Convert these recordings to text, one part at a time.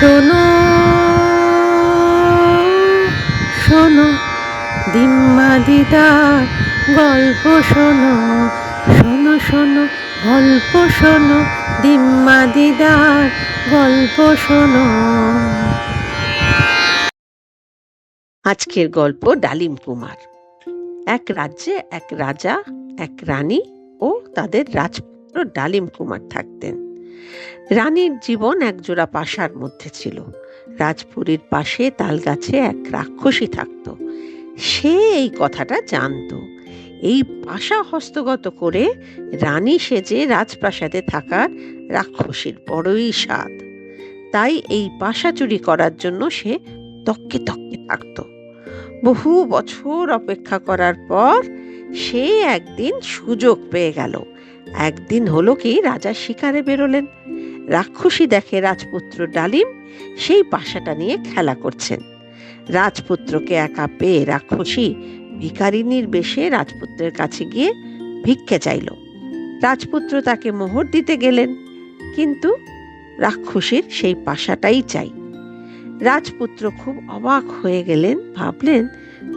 শোনো শোনো দিম্মা দিদার গল্প শোনো শোনো শোনো, গল্প শোনো দিম্মা দিদার গল্প শোনো। আজকের গল্প ডালিম কুমার। এক রাজ্যে এক রাজা, এক রানী ও তাদের রাজপুত্র ডালিম কুমার থাকতেন। রানীর জীবন একজোড়া পাশার মধ্যে ছিল। রাজপুরীর পাশে তালগাছে এক রাক্ষসী থাকত। সে এই কথাটা জানতো। এই পাশা হস্তগত করে রানী সেজে রাজপ্রাসাদে থাকার রাক্ষসীর বড়ই স্বাদ। তাই এই পাশা চুরি করার জন্য সে তককে তককে থাকতো। বহু বছর অপেক্ষা করার পর সে একদিন সুযোগ পেয়ে গেল। একদিন হলো কি রাজা শিকারে বেরোলেন। রাক্ষসী দেখে রাজপুত্র ডালিম সেই পাশাটা নিয়ে খেলা করছেন। রাজপুত্রকে একা পেয়ে রাক্ষসী ভিকারিনীর বেশে রাজপুত্রের কাছে গিয়ে ভিক্ষে চাইল। রাজপুত্র তাকে মোহর দিতে গেলেন, কিন্তু রাক্ষসীর সেই পাশাটাই চাই। রাজপুত্র খুব অবাক হয়ে গেলেন, ভাবলেন,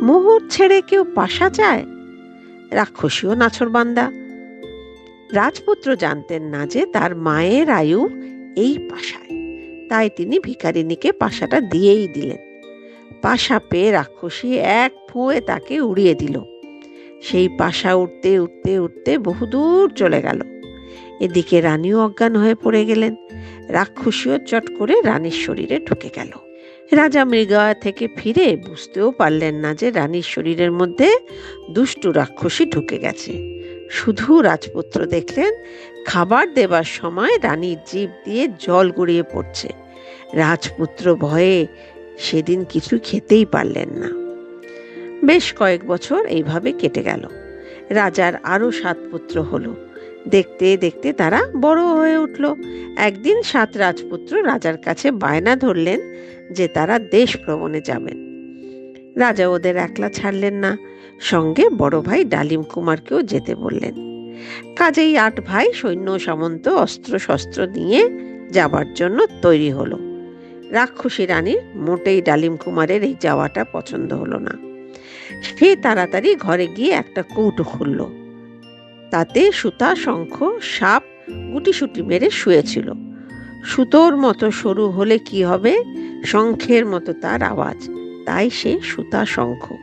মোহর ছেড়ে কেউ পাশা চায়? রাক্ষসীও নাছরবান্দা রাজপুত্র জানতেন না যে তার মায়ের আয়ু এই পাশায়। তাই তিনি ভিকারিনীকে পাশাটা দিয়েই দিলেন। পাশা পেয়ে রাক্ষসী এক ফুঁয়ে তাকে উড়িয়ে দিল। সেই পাশা উঠতে উঠতে উঠতে বহুদূর চলে গেল। এদিকে রানীও অজ্ঞান হয়ে পড়ে গেলেন। রাক্ষসীও চট করে রানীর শরীরে ঢুকে গেল। রাজা মৃগয়া থেকে ফিরে বুঝতেও পারলেন না যে রানীর শরীরের মধ্যে দুষ্টু রাক্ষসী ঢুকে গেছে। শুধু রাজপুত্র দেখলেন, খাবার দেবার সময় রানীর জীব দিয়ে জল গড়িয়ে পড়ছে। রাজপুত্র ভয়ে সেদিন কিছু খেতেই পারলেন না। বেশ কয়েক বছর এইভাবে কেটে গেল। রাজার আরও সাত পুত্র হলো। দেখতে দেখতে তারা বড় হয়ে উঠল। একদিন সাত রাজপুত্র রাজার কাছে বায়না ধরলেন যে তারা দেশ ভ্রমণে যাবেন। রাজা ওদের একলা ছাড়লেন না। সঙ্গে বড় ভাই ডালিম কুমারকেও যেতে বললেন। কাজেই আট ভাই সৈন্য সামন্ত অস্ত্র শস্ত্র নিয়ে যাবার জন্য তৈরি হলো। রাক্ষসী রানীর মোটেই ডালিম কুমারের এই যাওয়াটা পছন্দ হলো না। সে তাড়াতাড়ি ঘরে গিয়ে একটা কৌটো খুলল। তাতে সুতা, শঙ্খ, সাপ গুটিসুটি মেরে শুয়েছিল। সুতোর মতো সরু হলে কি হবে? শঙ্খের মতো তার আওয়াজ। তাই সে সুতা, শঙ্খ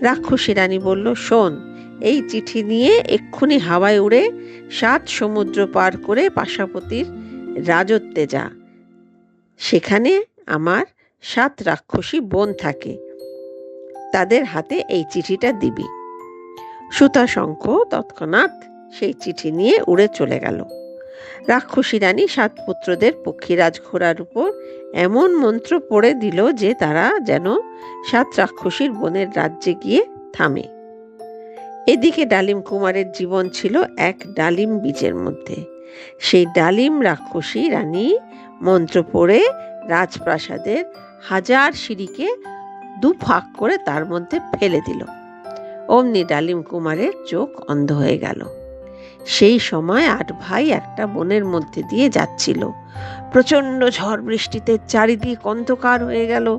রাক্ষসী রানী বলল, শোন, এই চিঠি নিয়ে এক্ষুনি হাওয়ায় উড়ে সাত সমুদ্র পার করে পাশাপতির রাজত্বে যা। সেখানে আমার সাত রাক্ষসী বোন থাকে। তাদের হাতে এই চিঠিটা দিবি। সুতা শঙ্খ তৎক্ষণাৎ সেই চিঠি নিয়ে উড়ে চলে গেল। রাক্ষসী রানী সাত পুত্রদের পক্ষীরাজ ঘোড়ার উপর এমন মন্ত্র পড়ে দিল যে তারা যেন সাত রাক্ষসীর বনের রাজ্যে গিয়ে থামে। এদিকে ডালিম কুমারের জীবন ছিল এক ডালিম বীজের মধ্যে। সেই ডালিম রাক্ষসী রানী মন্ত্র পড়ে রাজপ্রাসাদের হাজার সিঁড়িকে দু ফাঁক করে তার মধ্যে ফেলে দিল। অমনি ডালিম কুমারের চোখ অন্ধ হয়ে গেল। সেই সময় আট ভাই একটা বনের মধ্যে দিয়ে যাচ্ছিল। প্রচণ্ড ঝড় বৃষ্টিতে চারিদিক অন্ধকার হয়ে গেল।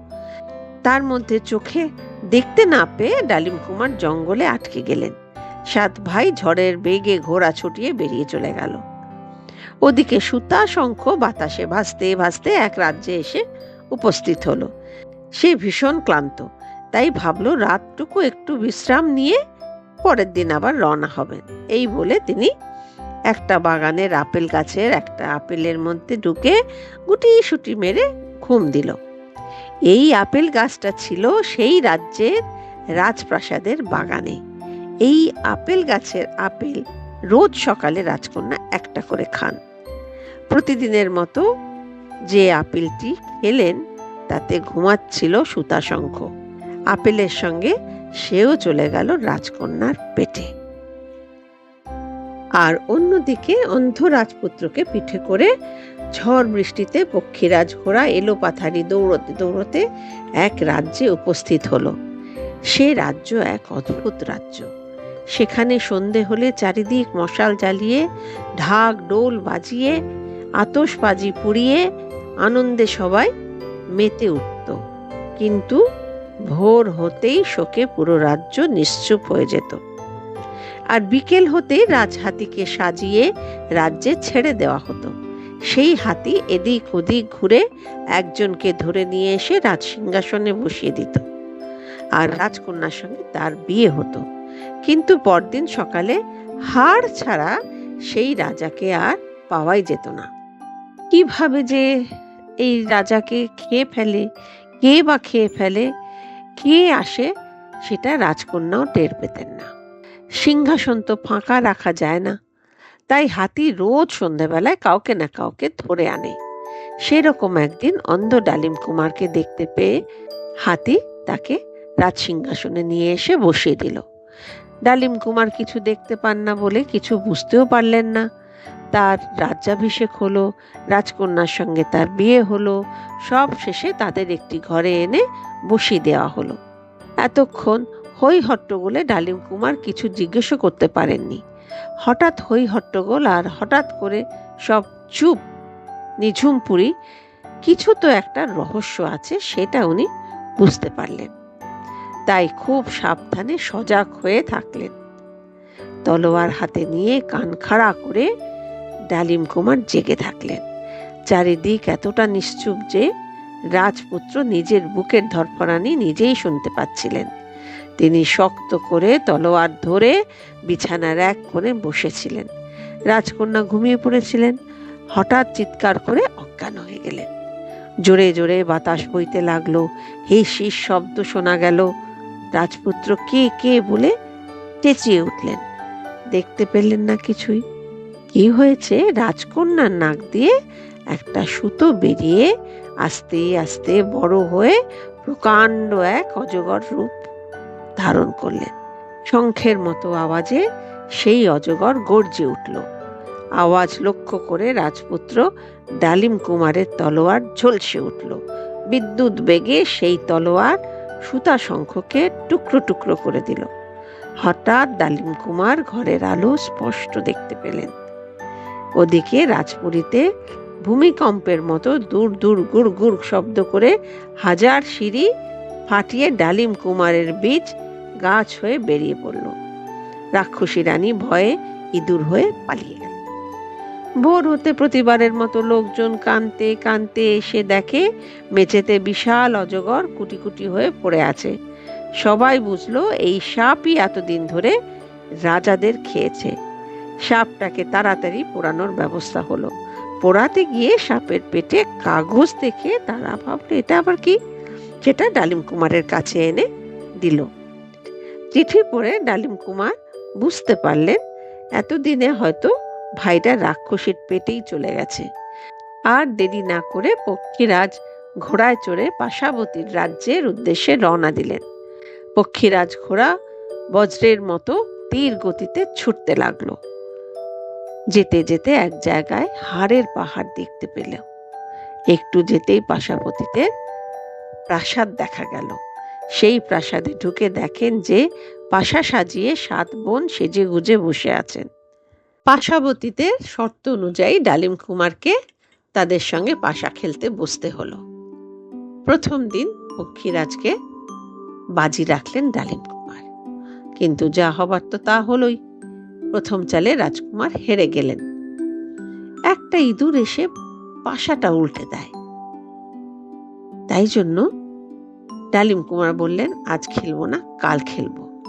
তার মধ্যে চোখে দেখতে না পেয়ে ডালিম কুমার জঙ্গলে আটকে গেলেন। সাত ভাই ঝড়ের বেগে ঘোড়া ছুটিয়ে বেরিয়ে চলে গেল। ওদিকে সুতা, শঙ্খ, বাতাসে ভাসতে ভাসতে এক রাজ্যে এসে উপস্থিত হলো। সে ভীষণ ক্লান্ত, তাই ভাবলো রাতটুকু একটু বিশ্রাম নিয়ে পরের দিন আবার রওনা হবেন। এই বলে তিনি একটা বাগানের আপেল গাছের একটা আপেলের মধ্যে ঢুকে গুটি সুটি মেরে ঘুম দিল। এই আপেল গাছটা ছিল সেই রাজ্যের রাজপ্রাসাদের বাগানে। এই আপেল গাছের আপেল রোজ সকালে রাজকন্যা একটা করে খান। প্রতিদিনের মতো যে আপেলটি খেলেন, তাতে ঘুমাচ্ছিল সুতাশঙ্খ আপেলের সঙ্গে সেও চলে গেল রাজকন্যার পেটে। আর অন্যদিকে অন্ধ রাজপুত্রকে পিঠে করে ঝড় বৃষ্টিতে পক্ষীরাজ ঘোড়া এলো পাথারি দৌড়তে দৌড়তে এক রাজ্যে উপস্থিত হলো। সে রাজ্য এক অদ্ভুত রাজ্য। সেখানে সন্ধে হলে চারিদিক মশাল জ্বালিয়ে, ঢাক ডোল বাজিয়ে আতসবাজি পুড়িয়ে আনন্দে সবাই মেতে উঠত। কিন্তু ভোর হতেই শোকে পুরো রাজ্য নিশ্চুপ হয়ে যেত। আর বিকেল হতেই রাজহাতিকে সাজিয়ে রাজ্যে ছেড়ে দেওয়া হতো। সেই হাতি এদিক ওদিক ঘুরে একজনকে ধরে নিয়ে এসে রাজ সিংহাসনে বসিয়ে দিত। আর রাজকন্যার সঙ্গে তার বিয়ে হতো। কিন্তু পরদিন সকালে হাড় ছাড়া সেই রাজাকে আর পাওয়াই যেত না। কীভাবে যে এই রাজাকে খেয়ে ফেলে, কে বা খেয়ে ফেলে কে আসে সেটা রাজকন্যাও টের পেতেন না। সিংহাসন তো ফাঁকা রাখা যায় না, তাই হাতি রোজ সন্ধ্যাবেলায় কাউকে না কাউকে ধরে আনে। সেরকম একদিন অন্ধ ডালিম কুমারকে দেখতে পেয়ে হাতি তাকে রাজ সিংহাসনে নিয়ে এসে বসিয়ে দিল। ডালিম কুমার কিছু দেখতে পান না বলে কিছু বুঝতেও পারলেন না। তার রাজ্যাভিষেক হলো, রাজকন্যার সঙ্গে তার বিয়ে হলো, সব শেষে তাদের একটি ঘরে এনে বসিয়ে দেওয়া হলো। এতক্ষণ হই হট্টগোলে ডালিম কুমার কিছু জিজ্ঞেসও করতে পারেননি। হঠাৎ হই হট্টগোল আর হঠাৎ করে সব চুপ। নিঝুমপুরি, কিছু তো একটা রহস্য আছে সেটা উনি বুঝতে পারলেন। তাই খুব সাবধানে সজাগ হয়ে থাকলেন। তলোয়ার হাতে নিয়ে কান খাড়া করে ডালিম কুমার জেগে থাকলেন। চারিদিক এতটা নিশ্চুপ যে রাজপুত্র নিজের বুকের ধরফরানি নিজেই শুনতে পাচ্ছিলেন। তিনি শক্ত করে তলোয়ার ধরে বিছানার এক কোণে বসেছিলেন। রাজকন্যা ঘুমিয়ে পড়েছিলেন। হঠাৎ চিৎকার করে অজ্ঞান হয়ে গেলেন। জোরে জোরে বাতাস বইতে লাগল। হে শীষ শব্দ শোনা গেল। রাজপুত্র কে কে বলে চেঁচিয়ে উঠলেন। দেখতে পেলেন না কিছুই। কি হয়েছে? রাজকন্যার নাক দিয়ে একটা সুতো বেরিয়ে আস্তে আস্তে বড় হয়ে প্রকাণ্ড এক অজগর রূপ ধারণ করলেন। শঙ্খের মতো আওয়াজে সেই অজগর গর্জে উঠল। আওয়াজ লক্ষ্য করে রাজপুত্র ডালিম কুমারের তলোয়ার ঝলসে উঠল। বিদ্যুৎ বেগে সেই তলোয়ার সুতা শঙ্খকে টুকরো টুকরো করে দিল। হঠাৎ ডালিম কুমার ঘরের আলো স্পষ্ট দেখতে পেলেন। ওদিকে রাজপুরীতে ভূমিকম্পের মতো দূর দূর গুড় গুড় শব্দ করে হাজার সিঁড়ি ফাটিয়ে ডালিম কুমারের বীজ গাছ হয়ে বেরিয়ে পড়ল। রাক্ষসী রানী ভয়ে ইঁদুর হয়ে পালিয়ে গেল। ভোর হতে প্রতিবারের মতো লোকজন কানতে কানতে এসে দেখে মেঝেতে বিশাল অজগর কুটি কুটি হয়ে পড়ে আছে। সবাই বুঝলো এই সাপই এতদিন ধরে রাজাদের খেয়েছে। সাপটাকে তাড়াতাড়ি পোড়ানোর ব্যবস্থা হলো। পোড়াতে গিয়ে সাপের পেটে কাগজ দেখে তারা ভাবলো, এটা আবার কি? সেটা ডালিম কুমারের কাছে এনে দিল। চিঠি পড়ে ডালিম কুমার বুঝতে পারলেন, এতদিনে হয়তো ভাইটা রাক্ষসীর পেটেই চলে গেছে। আর দেরি না করে পক্ষীরাজ ঘোড়ায় চড়ে পাশাবতীর রাজ্যের উদ্দেশ্যে রওনা দিলেন। পক্ষীরাজ ঘোড়া বজ্রের মতো তীর গতিতে ছুটতে লাগল। যেতে যেতে এক জায়গায় হাড়ের পাহাড় দেখতে পেল। একটু যেতেই পাশাপতিতে প্রাসাদ দেখা গেল। সেই প্রাসাদে ঢুকে দেখেন যে পাশা সাজিয়ে সাত বোন সেজে গুজে বসে আছেন। পাশাবতীতে শর্ত অনুযায়ী ডালিম কুমারকে তাদের সঙ্গে পাশা খেলতে বসতে হলো। প্রথম দিন পক্ষীরাজকে বাজি রাখলেন ডালিম কুমার। কিন্তু যা হবার তো তা হলোই। প্রথম চালে রাজকুমার হেরে গেলেন। একটা ইঁদুর এসে পাশাটা উল্টে দেয়। তাই জন্য ডালিম কুমার বললেন, আজ খেলব না, কাল খেলব।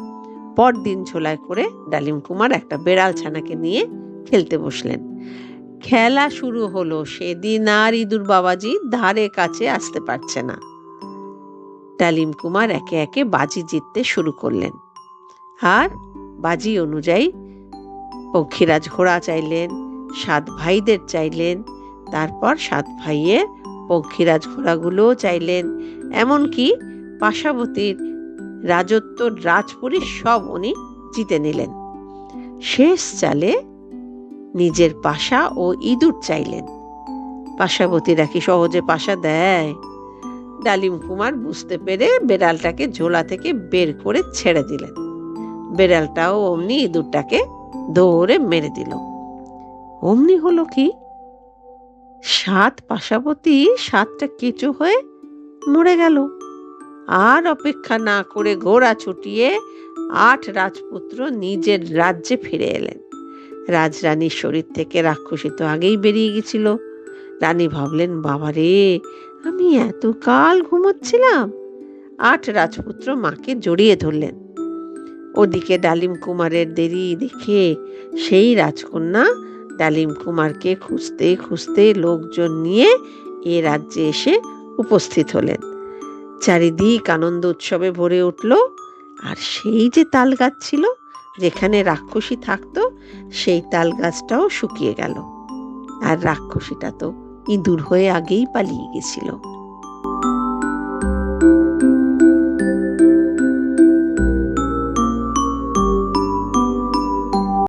পরদিন ঝোলায় করে ডালিম কুমার একটা বেড়াল ছানাকে নিয়ে খেলতে বসলেন। খেলা শুরু হলো, সেদিন আর ইঁদুর বাবাজি ধারে কাছে আসতে পারছে না। ডালিম কুমার একে একে বাজি জিততে শুরু করলেন। আর বাজি অনুযায়ী পক্ষীরাজ ঘোড়া চাইলেন, সাত ভাইদের চাইলেন, তারপর সাত ভাইয়ের পক্ষীরাজ ঘোড়াগুলোও চাইলেন। এমনকি পাশাবতীর রাজত্ব রাজপুরী সব উনি জিতে নিলেন। শেষ চালে নিজের পাশা ও ইঁদুর চাইলেন। পাশাবতীরা কি সহজে পাশা দেয়? ডালিম কুমার বুঝতে পেরে বেড়ালটাকে ঝোলা থেকে বের করে ছেড়ে দিলেন। বেড়ালটাও অমনি ইঁদুরটাকে দৌড়ে মেরে দিল। অমনি হলো কি? সাত পাশাপতি সাতটা কেঁচো হয়ে মরে গেল। আর অপেক্ষা না করে ঘোড়া ছুটিয়ে আট রাজপুত্র নিজের রাজ্যে ফিরে এলেন। রাজরানীর শরীর থেকে রাক্ষসী তো আগেই বেরিয়ে গেছিল। রানী ভাবলেন বাবা রে আমি এতকাল ঘুমোচ্ছিলাম। আট রাজপুত্র মাকে জড়িয়ে ধরলেন। ওদিকে ডালিম কুমারের দেরি দেখে সেই রাজকন্যা ডালিম কুমারকে খুঁজতে খুঁজতে লোকজন নিয়ে এ রাজ্যে এসে উপস্থিত হলেন। চারিদিক আনন্দ উৎসবে ভরে উঠল। আর সেই যে তাল গাছ ছিল, যেখানে রাক্ষসী থাকতো, সেই তাল গাছটাও শুকিয়ে গেল। আর রাক্ষসীটা তো ইঁদুর হয়ে আগেই পালিয়ে গেছিল।